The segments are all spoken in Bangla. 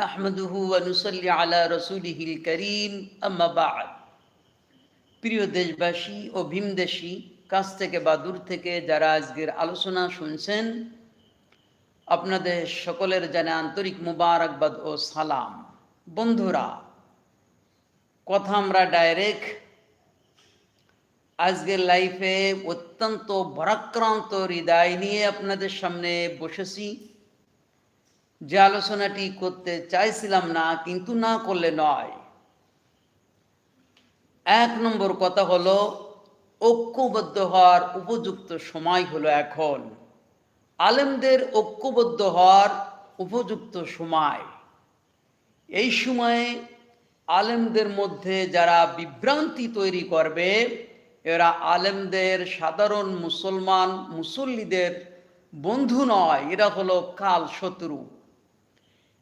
নাহমাদুহু অনুসল্লি আলা রসুলিহিল করিম আম্মাবাদ প্রিয় দেশবাসী ও ভীমদেশী, কাছ থেকে বা দূর থেকে যারা আজকের আলোচনা শুনছেন, আপনাদের সকলের জানে আন্তরিক মুবারকবাদ ও সালাম। বন্ধুরা, কথা আমরা ডাইরেক্ট আজকের লাইফে অত্যন্ত ভরাক্রান্ত হৃদয় নিয়ে আপনাদের সামনে বসেছি। যে আলোচনাটি করতে চাইছিলাম না, কিন্তু না করলে নয়। এক নম্বর কথা হলো, ঐক্যবদ্ধ হওয়ার উপযুক্ত সময় হলো এখন। আলেমদের ঐক্যবদ্ধ হওয়ার উপযুক্ত সময়। এই সময়ে আলেমদের মধ্যে যারা বিভ্রান্তি তৈরি করবে, এরা আলেমদের সাধারণ মুসলমান মুসল্লিদের বন্ধু নয়, এরা হলো কাল শত্রু।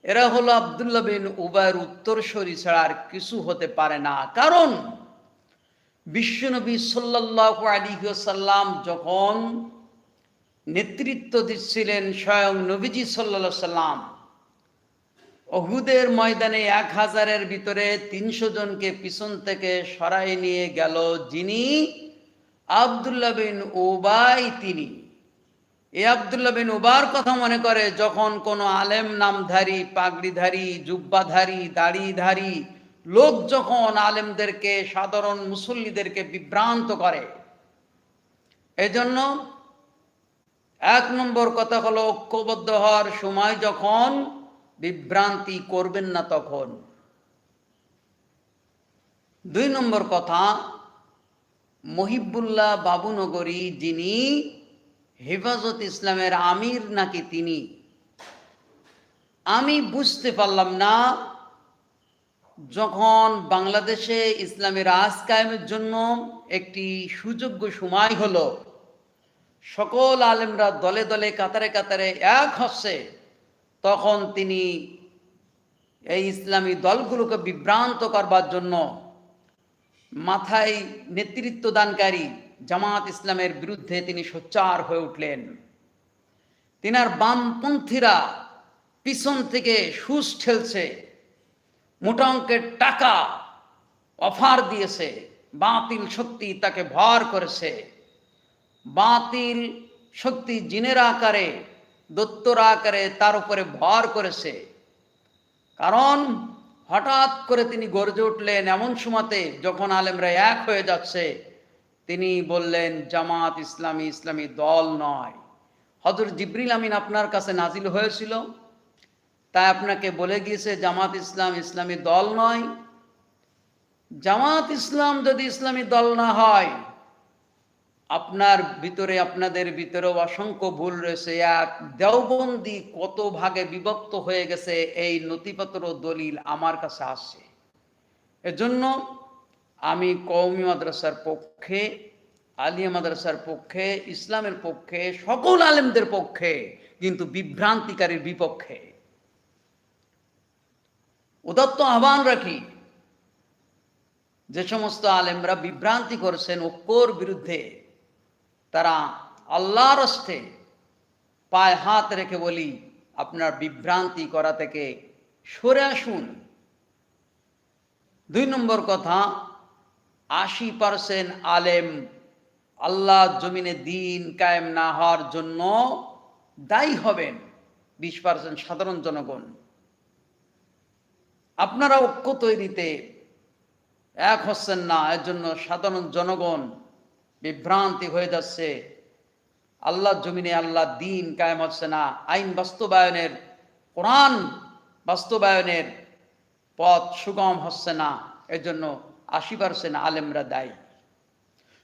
এরা হলো আবদুল্লাহ বিন উবায়ের উত্তরসরি ছাড়া আর কিছু হতে পারে না। কারণ বিশ্বনবী সাল্লাহ আলী সাল্লাম যখন নেতৃত্ব দিচ্ছিলেন স্বয়ং নবীজি সাল্লা সাল্লাম অহুদের ময়দানে এক হাজারের ভিতরে তিনশো জনকে পিছন থেকে সরাই নিয়ে গেল যিনি আবদুল্লাহ বিন ওবাই তিনি। এ আবদুল্লাহ বিন উবার কথা মনে করে, যখন কোনো আলেম নামধারী, পাগড়িধারী, জুব্বাধারী, দাড়িধারী লোক যখন আলেমদেরকে, সাধারণ মুসল্লিদেরকে বিভ্রান্ত করে, এজন্য এক নম্বর কথা হলো, ঐক্যবদ্ধ হওয়ার সময় যখন বিভ্রান্তি করবেন না তখন। দুই নম্বর কথা, মহিবুল্লাহ বাবুনগরী যিনি হেফাজত ইসলামের আমির নাকি তিনি? আমি বুঝতে পারলাম না, যখন বাংলাদেশে ইসলামের রাজ কায়েমের জন্য একটি সুযোগ্য সময় হলো, সকল আলেমরা দলে দলে, কাতারে কাতারে এক হচ্ছে, তখন তিনি এই ইসলামী দলগুলোকে বিভ্রান্ত করবার জন্য মাথায় নেতৃত্ব দানকারী জামাত ইসলামের বিরুদ্ধে তিনি সোচ্চার হয়ে উঠলেন। তিনার বামপন্থীরা পিছন থেকে সুস ঠেলছে, মোটা অঙ্কের টাকা অফার দিয়েছে, বাতিল শক্তি তাকে ভর করেছে। বাতিল শক্তি জিনের আকারে, দত্তর আকারে তার উপরে ভর করেছে। কারণ হঠাৎ করে তিনি গর্জে উঠলেন এমন সময়তে যখন আলেমরা এক হয়ে যাচ্ছে তিনি বললেন, জামাত ইসলামী ইসলামী দল নয়। হজর জিব্রিল আমিন আপনার কাছে নাজিল হয়েছিল। তাই আপনাকে বলে গিয়েছে, জামাত ইসলাম ইসলামী দল নয়। জামাত ইসলাম যদি ইসলামী দল না হয়, আপনার ভিতরে, আপনাদের ভিতরেও অসংখ্য ভুল রয়েছে। এক দেওবন্দি কত ভাগে বিভক্ত হয়ে গেছে, এই নথিপত্র দলিল আমার কাছে আসছে। এজন্য আমি কৌমি মাদ্রাসার পক্ষে, আলিয়া মাদ্রাসার পক্ষে, ইসলামের পক্ষে, সকল আলেমদের পক্ষে, কিন্তু বিভ্রান্তিকারীর বিপক্ষে। উদত্ত আহ্বান রাখি, যে সমস্ত আলেমরা বিভ্রান্তি করছেন ঐক্যর বিরুদ্ধে, তারা আল্লাহর অস্তে পায়ে হাত রেখে বলি, আপনার বিভ্রান্তি করা থেকে সরে আসুন। দুই নম্বর কথা আশি পার্সেন্ট আলেম আল্লাহ জমিনে দিন কায়েম না হওয়ার জন্য দায়ী হবেন বিশ পার্সেন্ট সাধারণ জনগণ। আপনারা ঐক্য তৈরিতে এক হচ্ছেন না, এর জন্য সাধারণ জনগণ বিভ্রান্তি হয়ে যাচ্ছে। আল্লাহ জমিনে আল্লাহ দিন কায়েম হচ্ছে না, আইন বাস্তবায়নের, কোরআন বাস্তবায়নের পথ সুগম হচ্ছে না এজন্য আশি পার্সেন্ট আলেমরা দায়ী।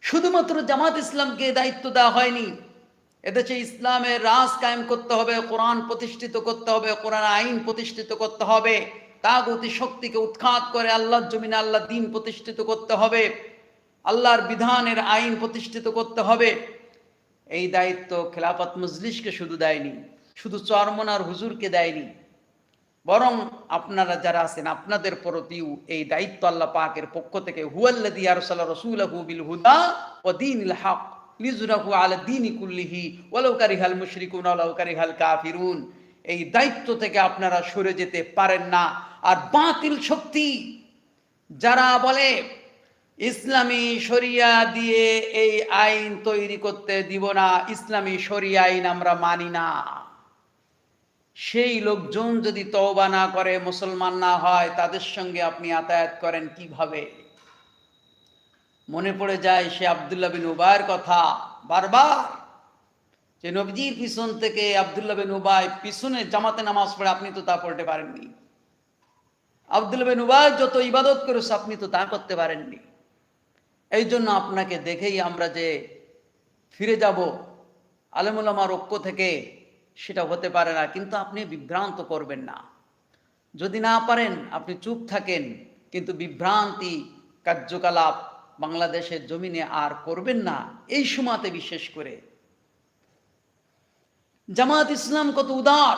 শুধুমাত্র জামাত ইসলামকে দায়িত্ব দেওয়া হয়নি, এদেশে ইসলামের রাজ কায়েম করতে হবে, কোরআন প্রতিষ্ঠিত করতে হবে, কোরআন আইন প্রতিষ্ঠিত করতে হবে, তাগতি শক্তিকে উৎখাত করে আল্লাহর জমিনে আল্লাহ দিন প্রতিষ্ঠিত করতে হবে, আল্লাহর বিধানের আইন প্রতিষ্ঠিত করতে হবে। এই দায়িত্ব খেলাফত মজলিসকে শুধু দেয়নি, শুধু চরমনার হুজুরকে দেয়নি বরং আপনারা যারা আছেন, আপনাদের প্রতিও এই দায়িত্ব আল্লাহ পাকের পক্ষ থেকে হুয়াল্লাদি রসুলহু বিল হুদা ও দিনিল হক লিজুরাহু দিনি কারিহাল মুশরিকুন কারিহাল কাফিরুন। এই দায়িত্ব থেকে আপনারা সরে যেতে পারেন না। আর বাতিল শক্তি, যারা বলে, ইসলামী শরিয়া দিয়ে এই আইন তৈরি করতে দিব না, ইসলামী শরিয়া আইন আমরা মানি না। সেই লোকজন যদি তওবা না করে, মুসলমান না হয়, তাদের সঙ্গে আপনি আতায়াত করেন কীভাবে? মনে পড়ে যায় সে আবদুল্লাহ বিন উবায়ের কথা বারবার, যে নবজির পিছন থেকে আবদুল্লাহ বিন উবাই পিছনে জামাতে নামাজ পড়ে, আপনি তো তা পড়তে পারেননি। আবদুল্লাহ বিন উবাই যত ইবাদত করেছে, আপনি তো তা করতে পারেননি। এই জন্য আপনাকে দেখেই আমরা যে ফিরে যাব, আলেমুলামার ঐক্য থেকে সেটা হতে পারে না, কিন্তু আপনি বিভ্রান্ত করবেন না। যদি না পারেন, আপনি চুপ থাকেন, কিন্তু বিভ্রান্তি, কার্যকলাপ বাংলাদেশের জমিনে আর করবেন না, এই সময়তে বিশেষ করে। জামাত ইসলাম কত উদার।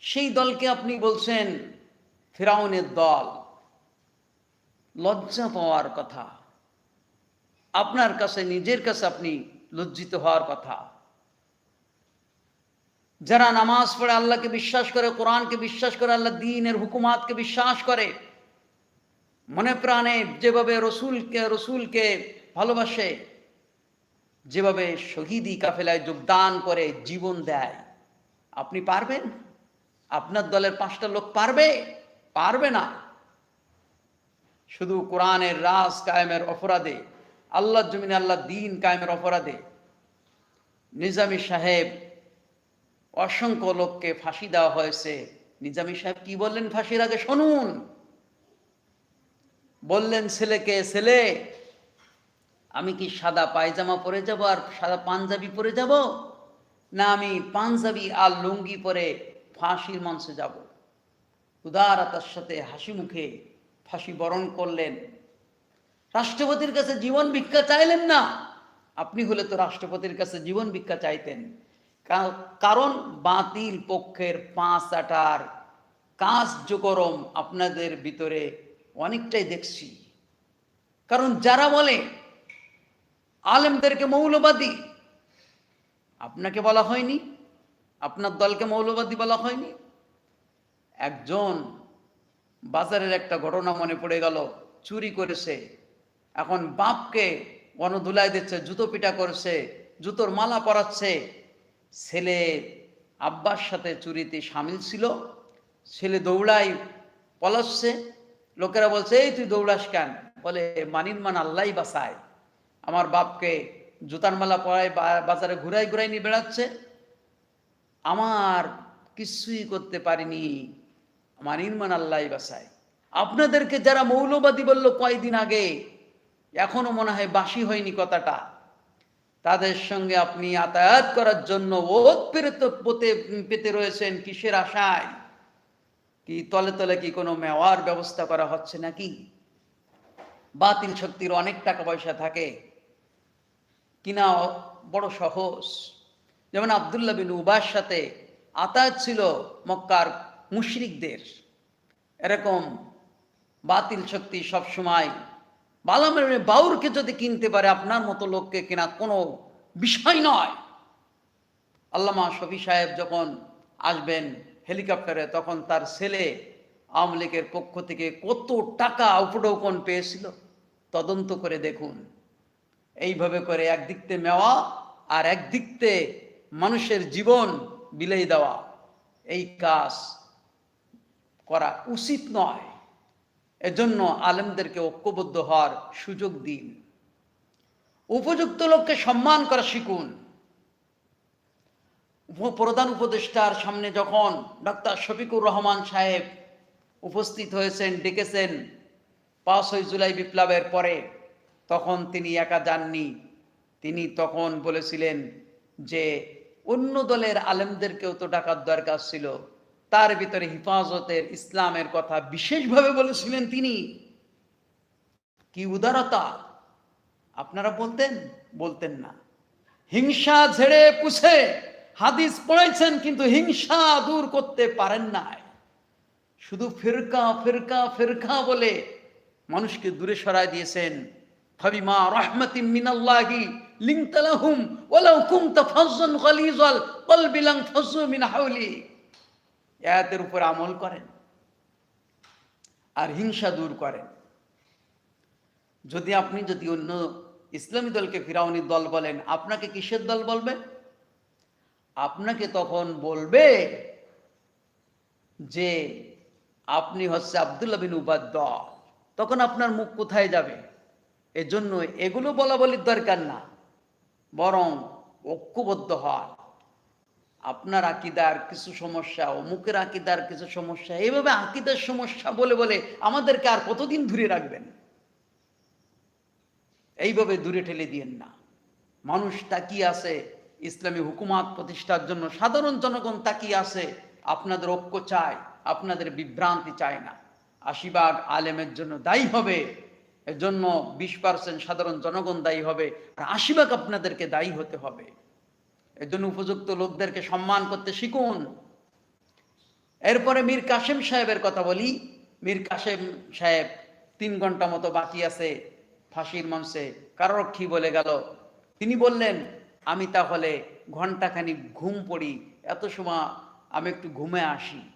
সেই দলকে আপনি বলছেন ফেরাউনের দল। লজ্জা পাওয়ার কথা। আপনার কাছে, নিজের কাছে আপনি লজ্জিত হওয়ার কথা। যারা নামাজ পড়ে, আল্লাহকে বিশ্বাস করে, কোরআনকে বিশ্বাস করে, আল্লাহ দিনের হুকুমাতকে বিশ্বাস করে, মনে প্রাণে যেভাবে রসুলকে রসুলকে ভালোবাসে, যেভাবে শহীদি কাফেলায় যোগদান করে, জীবন দেয়। আপনি পারবেন? আপনার দলের পাঁচটা লোক পারবে? পারবে না। শুধু কোরআনের রাজ কায়েমের অপরাধে আল্লাহ জমিনে আল্লাহ দিন কায়েমের অপরাধে। নিজামী সাহেব অসংখ্য লোককে ফাঁসি দেওয়া হয়েছে। নিজামী সাহেব কি বললেন? ফাঁসির আগে শুনুন। বললেন ছেলেকে ছেলে? আমি কি সাদা পায়জামা পরে যাব আর সাদা পাঞ্জাবি পরে যাব? না, আমি পাঞ্জাবি আর লুঙ্গি পরে ফাঁসির মঞ্চে যাব? উদারতার সাথে হাসি মুখে ফাঁসি বরণ করলেন। রাষ্ট্রপতির কাছে জীবন ভিক্ষা চাইলেন না? আপনি হলে তো রাষ্ট্রপতির কাছে জীবন ভিক্ষা চাইতেন। কারণ বাতিল পক্ষের পাঁচ আটার কার্যকরম আপনাদের ভিতরে অনেকটাই দেখছি। কারণ যারা বলে আলেমদেরকে মৌলবাদী, আপনাকে বলা হয়নি, আপনার দলকে মৌলবাদী বলা হয়নি। একজন বাজারের একটা ঘটনা মনে পড়ে গেল, চুরি করেছে, এখন বাপকে গণধুলাই দিচ্ছে, জুতো পিটা করছে, জুতোর মালা পরাচ্ছে ছেলে আব্বার সাথে চুরিতে সামিল ছিল। ছেলে দৌড়াই পলাচ্ছে লোকেরা বলছে, এই তুই দৌড়াস কেন? বলে মানিন মান আল্লাহ বাসায় আমার বাপকে জুতার মালা পরায় বাজারে ঘুরাই ঘুরাই নিয়ে বেড়াচ্ছে। আমার কিছুই করতে পারিনি। আমার ইমান আল্লাহ বাসায় আপনাদেরকে যারা মৌলবাদী বলল কয়দিন আগে, এখনও মনে হয় বাসি হয়নি কথাটা। তাদের সঙ্গে আপনি আতায়াত করার জন্য ওত পেরেতে পোতে রয়েছেন কিসের আশায়? কি তলে তলে কি কোনো মেওয়ার ব্যবস্থা করা হচ্ছে নাকি? বাতিল শক্তির অনেক টাকা পয়সা থাকে। কিনা বড় সহজ। যেমন আবদুল্লাহ বিন উবার সাথে আতায়াত ছিল মক্কার মুশরিকদের। এরকম বাতিল শক্তি সব বালামের বাউরকে যদি কিনতে পারে, আপনার মতো লোককে কেনা কোনো বিষয় নয়। আল্লামা শফি সাহেব যখন আসবেন হেলিকপ্টারে, তখন তার ছেলে আওয়ামী লীগের পক্ষ থেকে কত টাকা উপঢৌকন পেয়েছিল? তদন্ত করে দেখুন। এইভাবে করে একদিকতে মেওয়া আর একদিকতে মানুষের জীবন বিলেই দেওয়া। এই কাজ করা উচিত নয়। এজন্য আলেমদেরকে ঐক্যবদ্ধ হওয়ার সুযোগ দিন। উপযুক্ত লোককে সম্মান করা শিখুন। প্রধান উপদেষ্টার সামনে যখন ডক্টর শফিকুর রহমান সাহেব উপস্থিত হয়েছেন, ডেকেছেন পাঁচই জুলাই বিপ্লবের পরে, তখন তিনি একা যাননি। তিনি তখন বলেছিলেন যে, অন্য দলের আলেমদেরকেও তো ডাকার দরকার ছিল। তার ভিতরে হিফাজতের ইসলামের কথা বিশেষভাবে বলেছিলেন তিনি। কি উদারতা! আপনারা বলতেন বলতেন না। হিংসা ঝেড়ে পুছে হাদিস পড়াইছেন কিন্তু হিংসা দূর করতে পারেন নাই। শুধু ফিরকা ফিরকা ফিরকা বলে মানুষকে দূরে সরায় দিয়েছেন। ফাবিমা রহমতি মিনাল্লাহি লিংতালাহুম ওয়ালাউ কুনতা ফাজ্জান গালিজাল কলবি লাং ফাজ্জু মিন হাওলি। আয়াতের উপর আমল করেন আর হিংসা দূর করেন। যদি আপনি যদি অন্য ইসলামী দলকে ফিরাউনি দল বলেন, আপনাকে কিসের দল বলবে? আপনাকে তখন বলবে যে, আপনি হচ্ছে আবদুল্লাহ বিন উবাদ দল। তখন আপনার মুখ কোথায় যাবে? এজন্য এগুলো বলা বলির দরকার না, বরং ঐক্যবদ্ধ হওয়ার। আপনার আকিদার কিছু সমস্যা, অমুকের আকিদার কিছু সমস্যা, এইভাবে আকিদার সমস্যা বলে বলে আমাদেরকে আর কতদিন দূরে রাখবেন? এইভাবে দূরে ঠেলে দিয়েন না। মানুষ তাকিয়ে আছে, ইসলামী হুকুমাত প্রতিষ্ঠার জন্য সাধারণ জনগণ তাকিয়ে আছে, আপনাদের ঐক্য চায়, আপনাদের বিভ্রান্তি চায় না। আশীর্বাদ আলেমের জন্য দায়ী হবে এর জন্য বিশ পার্সেন্ট সাধারণ জনগণ দায়ী হবে, আর আশিবাগ আপনাদেরকে দায়ী হতে হবে। এর জন্য উপযুক্ত লোকদেরকে সম্মান করতে শিখুন। এরপরে মীর কাসেম সাহেবের কথা বলি। মীর কাসেম সাহেব তিন ঘণ্টা মতো বাকি আছে ফাঁসির মঞ্চে। কাররক্ষী বলে গেল। তিনি বললেন, আমি তাহলে ঘন্টাখানি ঘুম পড়ি। এত সময় আমি একটু ঘুমে আসি।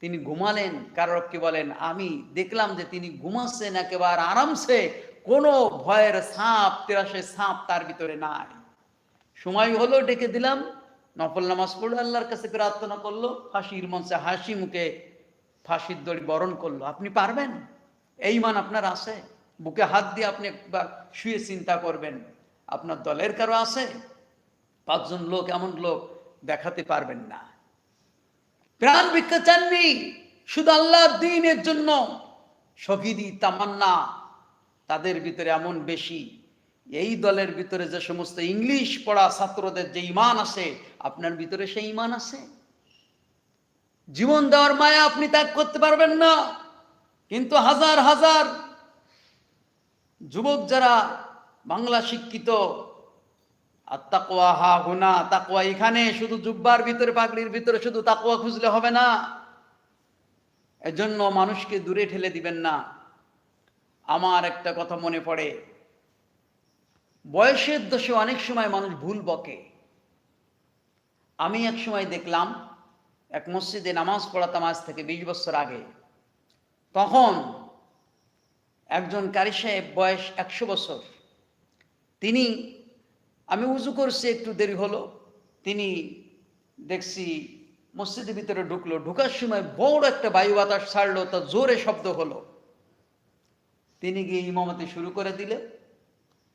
তিনি ঘুমালেন। কাররক্ষী বলেন, আমি দেখলাম যে তিনি ঘুমাচ্ছেন একেবারে আরামসে। কোনো ভয়ের সাপ তেরাসে সাপ তার ভিতরে নাই। সময় হলো, ডেকে দিলাম। নফল নামাজ পড়ল, আল্লাহর কাছে প্রার্থনা করল। ফাঁসির মঞ্চে হাসি মুখে ফাঁসির দড়ি বরণ করল। আপনি পারবেন? এই মান আপনার আছে। বুকে হাত দিয়ে আপনি একবার শুয়ে চিন্তা করবেন, আপনার দলের কারও আছে? পাঁচজন লোক, এমন লোক দেখাতে পারবেন না। প্রাণ ভিক্ষা চাননি, শুধু আল্লাহর দিনের জন্য। শহীদি তামান্না তাদের ভিতরে এমন বেশি এই দলের ভিতরে যে সমস্ত ইংলিশ পড়া ছাত্রদের যে ইমান আছে, আপনার ভিতরে সেই ইমান আছে। জীবন দেওয়ার মায়া আপনি ত্যাগ করতে পারবেন না। কিন্তু হাজার হাজার যুবক যারা বাংলা শিক্ষিত, আর তাকোয়া হা হুনা তাকোয়া এখানে শুধু জুব্বার ভিতরে পাগড়ির ভিতরে শুধু তাকোয়া খুঁজলে হবে না। এজন্য মানুষকে দূরে ঠেলে দিবেন না। আমার একটা কথা মনে পড়ে বয়সের দোষে অনেক সময় মানুষ ভুল বকে। আমি এক সময় দেখলাম এক মসজিদে নামাজ পড়াতাম আজ থেকে বিশ বছর আগে। তখন একজন কারি সাহেব বয়স একশো বছর। তিনি, আমি উজু করছি, একটু দেরি হলো। তিনি দেখছি মসজিদের ভিতরে ঢুকলো। ঢুকার সময় বড় একটা বায়ু বাতাস ছাড়লো, তা জোরে শব্দ হলো। তিনি গিয়ে ইমামতি শুরু করে দিলে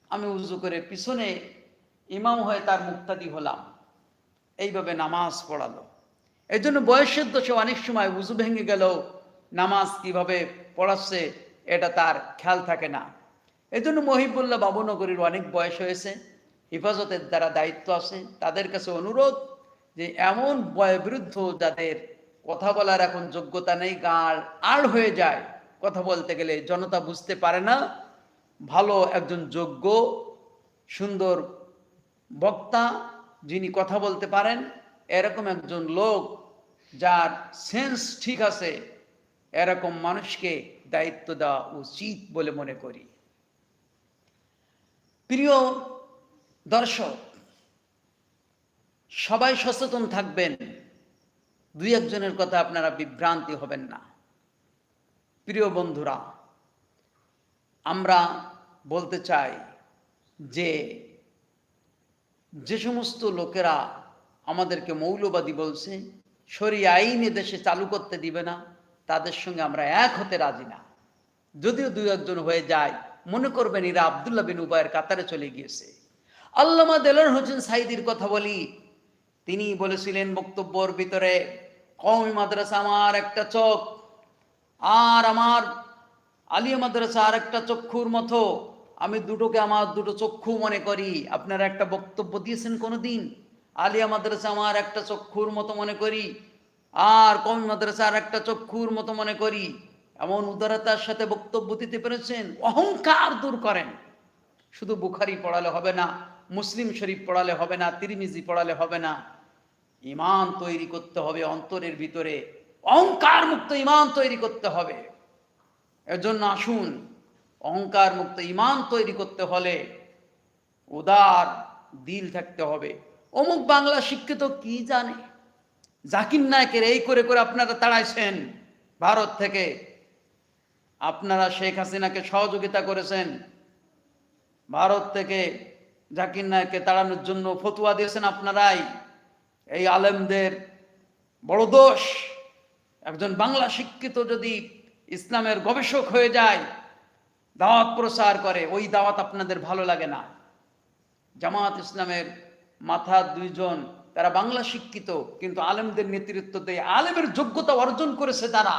আমি উজু করে পিছনে ইমাম হয়ে তার মুক্তাদি হলাম। এইভাবে নামাজ পড়ালো। এই জন্য বয়সের দোষে অনেক সময় উজু ভেঙে গেল নামাজ কীভাবে পড়াচ্ছে এটা তার খেয়াল থাকে না। এই জন্য মহিবুল্লাহ বাবুনগরীর অনেক বয়স হয়েছে, হেফাজতের দ্বারা দায়িত্ব আছে। তাদের কাছে অনুরোধ যে এমন বয়বৃদ্ধ যাদের কথা বলার এখন যোগ্যতা নেই গাড় আড় হয়ে যায়। কথা বলতে গেলে জনতা বুঝতে পারে না। ভালো একজন যোগ্য, সুন্দর বক্তা যিনি কথা বলতে পারেন, এরকম একজন লোক যার সেন্স ঠিক আছে, এরকম মানুষকে দায়িত্ব দেওয়া উচিত বলে মনে করি। প্রিয় দর্শক, সবাই সচেতন থাকবেন, দুই একজনের কথা আপনারা বিভ্রান্তি হবেন না। প্রিয় বন্ধুরা, আমরা বলতে চাই যে যে সমস্ত লোকেরা আমাদেরকে মৌলবাদী বলছে, সরি আইনে দেশে চালু করতে দিবে না, তাদের সঙ্গে আমরা এক হতে রাজি না। যদিও দুই একজন হয়ে যায়, মনে করবেন এরা আবদুল্লাহ বিন উবায়ের কাতারে চলে গিয়েছে। আল্লামা দেলার হোসেন সাইদির কথা বলি, তিনি বলেছিলেন বক্তব্যর ভিতরে, কওমি মাদ্রাসা আমার একটা চোখ, আর আমার আলিয়া মাদ্রাসা আর একটা চক্ষুর মতো আমি দুটোকে আমার দুটো চক্ষু মনে করি। আপনারা একটা বক্তব্য দিয়েছেন কোনোদিন? আলিয়া মাদ্রাসা আমার একটা চক্ষুর মতো মনে করি। আর কমি মাদ্রাসা আর একটা চক্ষুর মতো মনে করি। এমন উদারতার সাথে বক্তব্য দিতে পেরেছেন? অহংকার দূর করেন। শুধু বুখারি পড়ালে হবে না, মুসলিম শরীফ পড়ালে হবে না, তিরিমিজি পড়ালে হবে না। ইমান তৈরি করতে হবে অন্তরের ভিতরে। অহংকার মুক্ত ইমান তৈরি করতে হবে। এজন্য আসুন অহংকার মুক্ত ইমান তৈরি করতে হলে উদার দিল থাকতে হবে। অমুক বাংলা শিক্ষিত কি জানে? জাকির নায়কের এই করে করে আপনারা তাড়াইছেন ভারত থেকে। আপনারা শেখ হাসিনাকে সহযোগিতা করেছেন। ভারত থেকে জাকির নায়ককে তাড়ানোর জন্য ফতুয়া দিয়েছেন আপনারাই। এই আলেমদের বড় দোষ। একজন বাংলা শিক্ষিত যদি ইসলামের গবেষক হয়ে যায় দাওয়াত প্রচার করে, ওই দাওয়াত আপনাদের ভালো লাগে না। জামাত ইসলামের মাথা দুইজন, তারা বাংলা শিক্ষিত, কিন্তু আলেমদের নেতৃত্ব দেয়, আলেমের যোগ্যতা অর্জন করেছে তারা।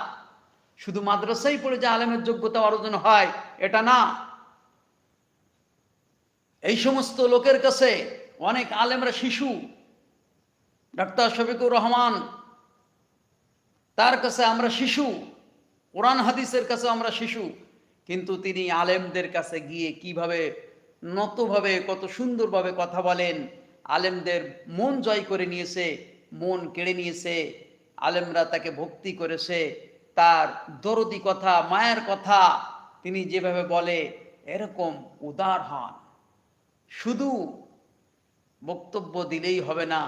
শুধু মাদ্রাসাই পড়ে যে আলেমের যোগ্যতা অর্জন হয়, এটা না। এই সমস্ত লোকের কাছে অনেক আলেমরা শিশু, ডাক্তার শফিকুর রহমান, তার কাছে আমরা শিশু, কোরআন হাদিসের কাছে আমরা শিশু কিন্তু তিনি আলেমদের কাছে গিয়ে কীভাবে নতভাবে কত সুন্দরভাবে কথা বলেন, আলেমদের মন জয় করে নিয়েছে, মন কেড়ে নিয়েছে, আলেমরা তাকে ভক্তি করেছে, তার দরদি কথা, মায়ের কথা তিনি যেভাবে বলে, এরকম উদার হন। শুধু বক্তব্য দিলেই হবে না,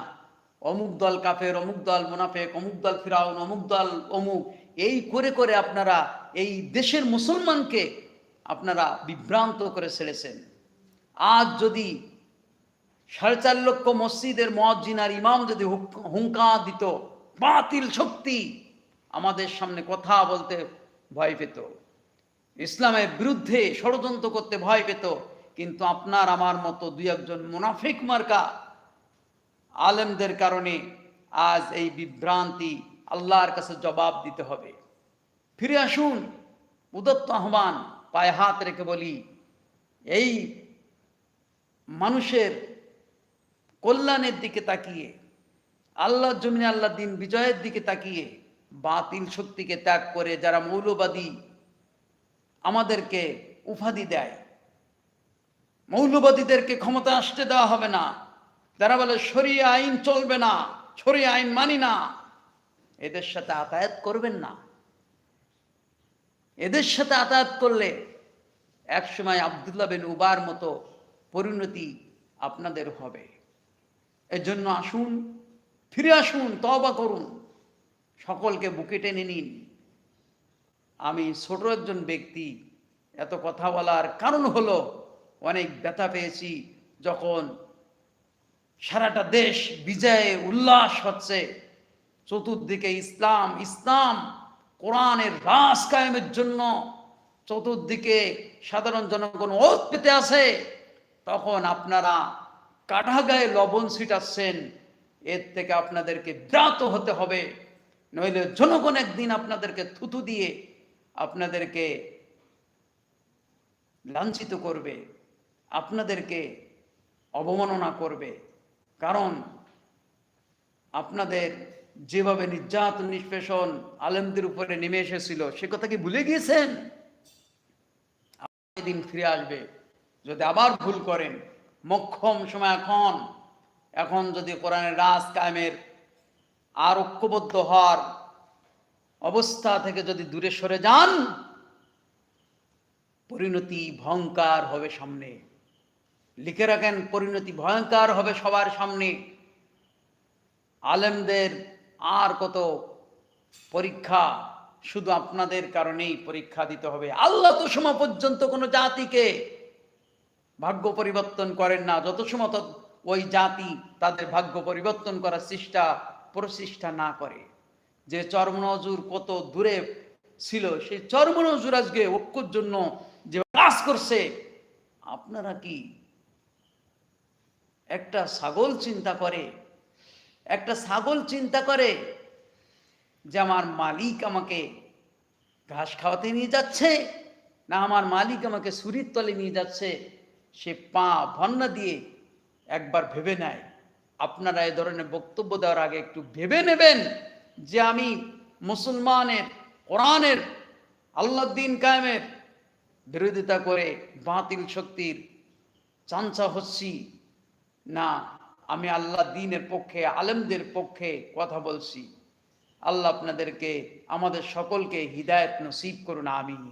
অমুক দল কাফের, অমুক দল মুনাফেক, অমুক দল ফিরাউন, অমুক দল অমুক এই করে করে আপনারা এই দেশের মুসলমানকে আপনারা বিভ্রান্ত করে ছেড়েছেন আজ যদি সাড়ে চার লক্ষ মসজিদের মসজিদ আর ইমাম যদি হুঙ্কা দিত, বাতিল শক্তি আমাদের সামনে কথা বলতে ভয় পেত। ইসলামের বিরুদ্ধে ষড়যন্ত্র করতে ভয় পেত, কিন্তু আপনার আমার মতো দুই একজন মুনাফিক মার্কা আলেমদের কারণে আজ এই বিভ্রান্তি আল্লাহর কাছে জবাব দিতে হবে। ফিরে আসুন, উদত্ত আহ্বান, পায়ে হাত রেখে বলি, এই মানুষের কল্যাণের দিকে তাকিয়ে আল্লাহ জমিনে আল্লাহ দিন বিজয়ের দিকে তাকিয়ে, বাতিল শক্তিকে ত্যাগ করে যারা মৌলবাদী আমাদেরকে উপাধি দেয়, মৌলবাদীদেরকে ক্ষমতা আসতে দেওয়া হবে না। যারা বলে সরিয়ে আইন চলবে না সরিয়ে আইন মানি না এদের সাথে আতায়াত করবেন না। এদের সাথে আতায়াত করলে একসময় আবদুল্লাহ বিন উবার মতো পরিণতি আপনাদের হবে। এজন্য আসুন, ফিরে আসুন তবা করুন, সকলকে বুকে টেনে নিন। আমি ছোট একজন ব্যক্তি, এত কথা বলার কারণ হলো অনেক ব্যথা পেয়েছি যখন সারাটা দেশ বিজয়ে উল্লাস হচ্ছে। চতুর্দিকে ইসলাম ইসলাম কোরআনের রাস কায়েমের জন্য চতুর্দিকে সাধারণ জনগণ ওত পেতে আছে তখন আপনারা কাঠা গায়ে লবণ ছিটাচ্ছেন, এর থেকে আপনাদেরকে ব্রাত হতে হবে। নইলে জনগণ একদিন আপনাদেরকে থুতু দিয়ে আপনাদেরকে লাঞ্ছিত করবে, আপনাদেরকে অবমাননা করবে। কারণ আপনাদের যেভাবে নির্যাতন নিষ্পেষণ আলেমদের উপরে নেমে এসেছিল, সে কথা কি ভুলে গিয়েছেন? দিন ফিরে আসবে। যদি আবার ভুল করেন, মক্ষম সময় এখন। এখন যদি কোরআনের রাজ কায়েমের আর ঐক্যবদ্ধ হওয়ার অবস্থা থেকে যদি দূরে সরে যান, পরিণতি ভয়ঙ্কার হবে সামনে। লিখে রাখেন, পরিণতি ভয়ঙ্কর হবে সবার সামনে। আলেমদের আর কত পরীক্ষা? শুধু আপনাদের কারণেই পরীক্ষা দিতে হবে। আল্লাহ তো সময় পর্যন্ত কোনো জাতিকে ভাগ্য পরিবর্তন করেন না। যত সময় ওই জাতি তাদের ভাগ্য পরিবর্তন করার চেষ্টা, প্রচেষ্টা না করে। যে চর্মনজুর কত দূরে ছিল, সেই চর্মনজুর আজকে ঐক্যর জন্য যে কাজ করছে, আপনারা কি একটা ছাগল চিন্তা করে? একটা ছাগল চিন্তা করে যে আমার মালিক আমাকে ঘাস খাওয়াতে নিয়ে যাচ্ছে, না আমার মালিক আমাকে সুরির তলে নিয়ে যাচ্ছে, সে পা ভন্না দিয়ে একবার ভেবে নেয়। আপনারা এ ধরনের বক্তব্য দেওয়ার আগে একটু ভেবে নেবেন যে আমি মুসলমানের, কোরআনের আল্লাহ দিন কায়েমের বিরোধিতা করে বাতিল শক্তির চাঞ্চা হচ্ছি, না আমি আল্লাহ দিনের পক্ষে, আলেমদের পক্ষে কথা বলছি। আল্লাহ আপনাদেরকে, আমাদের সকলকে হৃদায়ত নসিব করুন, আমিন।